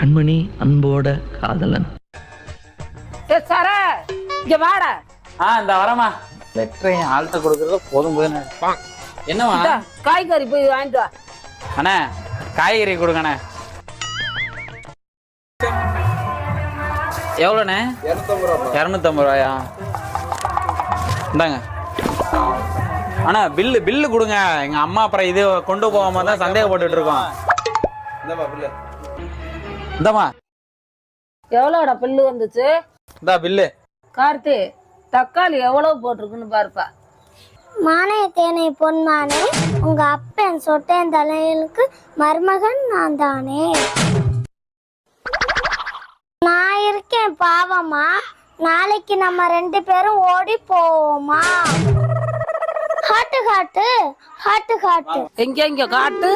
கண்மணி அன்போட காதலன். ஏ சார இங்க வாடா. ஆ இந்த வரமா லெட்டரையும் ஆள்கிட்ட கொடுக்கறது போதும் போதும். என்னவா காய்கறி போய் வாங்கிட்டு வா. அண்ணே காய்கறி கொடுங்கண்ணே. எவ்வளோண்ணே? இரநூத்தம்பது ரூபாயா? இந்தாங்க. அண்ணா பில்லு பில்லு கொடுங்க. எங்க அம்மா அப்புறம் இது கொண்டு போகாம தான் சந்தேகப்பட்டுட்டு இருக்கோம். இந்தாம்மா. எவ்வளோடா பில்லு வந்துச்சு? இந்தா பில்லு. கார்த்தி தக்காளி எவ்வளவு போட்டிருக்குன்னு பாருப்பா. மானே தேனை பொன்மானே உங்க அப்பன் சொட்டேன் தலைகளுக்கு மருமகன் நான் தானே. நான் இருக்கேன் பாவமா நாளைக்கு நம்ம ரெண்டு பேரும் ஓடி போவோமா ஹாட்டு ஹாட்டு ஹாட்டு ஹாட்டு எங்க எங்க காட்டு?